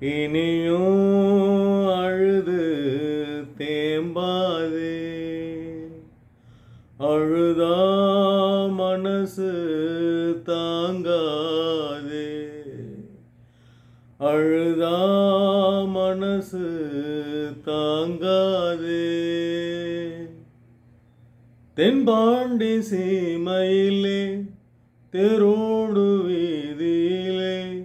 இனியும் அழுது தேம்பாதே. அழுதா மனசு தாங்காதே. அழுதா மனசு தாங்காதே. தென்பாண்டி சீமையிலே தெரோடு வீதியிலே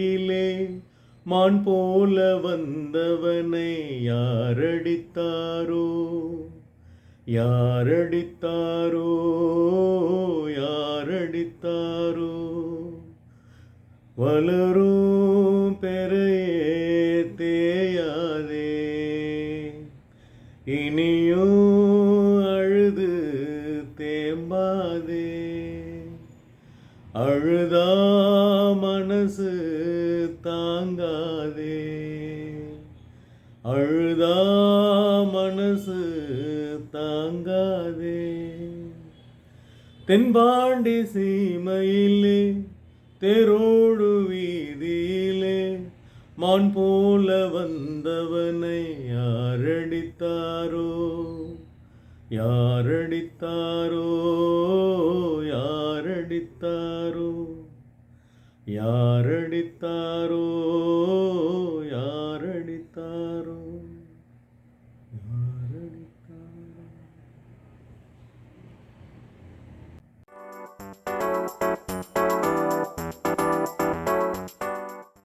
மான் போல வந்தவனை யாரடித்தாரோ? யாரடித்தாரோ? யாரடித்தாரோ? வளரும் பெறையே தேயாதே. இனியும் அழுது தேம்பாதே. அழுதா மனசு தாங்காதே. அழுதா மனசு தாங்காதே. தென்பாண்டி சீமையிலே தேரோடு வீதியிலே மான் போல வந்தவனை யாரடித்தாரோ? யாரடித்தாரோ யாரடித்தாரோ யாரடித்தாரோ யாரடித்தாரோ யாரடித்தாரோ.